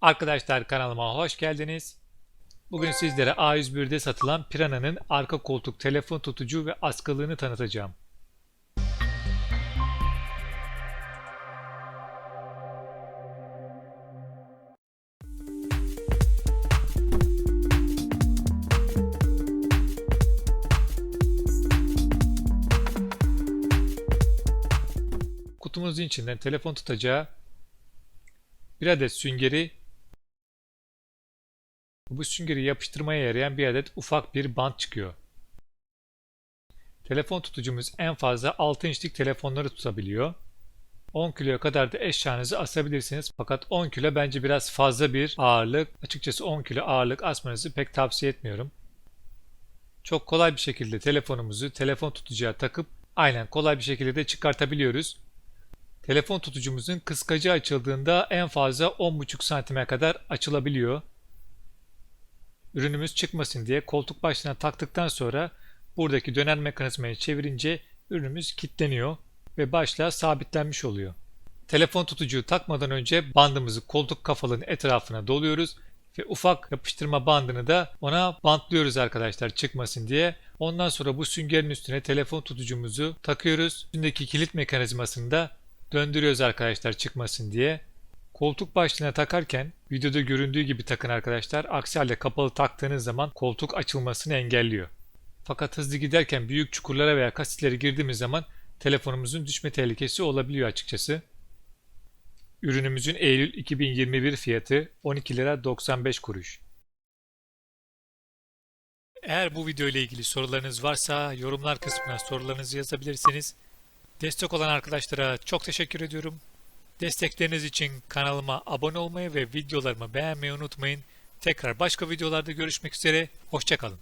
Arkadaşlar kanalıma hoş geldiniz. Bugün sizlere A101'de satılan Piranha'nın arka koltuk telefon tutucu ve askılığını tanıtacağım. Kutumuzun içinden telefon tutacağı, bir adet süngeri, bu süngeri yapıştırmaya yarayan bir adet ufak bir bant çıkıyor. Telefon tutucumuz en fazla 6 inçlik telefonları tutabiliyor. 10 kiloya kadar da eşyanızı asabilirsiniz. Fakat 10 kilo bence biraz fazla bir ağırlık. Açıkçası 10 kilo ağırlık asmanızı pek tavsiye etmiyorum. Çok kolay bir şekilde telefonumuzu telefon tutucuya takıp aynen kolay bir şekilde de çıkartabiliyoruz. Telefon tutucumuzun kıskacı açıldığında en fazla 10,5 santime kadar açılabiliyor. Ürünümüz çıkmasın diye koltuk başlığına taktıktan sonra buradaki dönen mekanizmayı çevirince ürünümüz kilitleniyor ve başlığa sabitlenmiş oluyor. Telefon tutucuyu takmadan önce bandımızı koltuk kafalığın etrafına doluyoruz ve ufak yapıştırma bandını da ona bantlıyoruz arkadaşlar çıkmasın diye. Ondan sonra bu süngerin üstüne telefon tutucumuzu takıyoruz. Üstündeki kilit mekanizmasını da döndürüyoruz arkadaşlar çıkmasın diye. Koltuk başlığına takarken videoda göründüğü gibi takın arkadaşlar. Aksi halde kapalı taktığınız zaman koltuk açılmasını engelliyor. Fakat hızlı giderken büyük çukurlara veya kasitlere girdiğimiz zaman telefonumuzun düşme tehlikesi olabiliyor açıkçası. Ürünümüzün Eylül 2021 fiyatı 12 lira 95 kuruş. Eğer bu video ile ilgili sorularınız varsa yorumlar kısmına sorularınızı yazabilirsiniz. Destek olan arkadaşlara çok teşekkür ediyorum. Destekleriniz için kanalıma abone olmayı ve videolarımı beğenmeyi unutmayın. Tekrar başka videolarda görüşmek üzere. Hoşçakalın.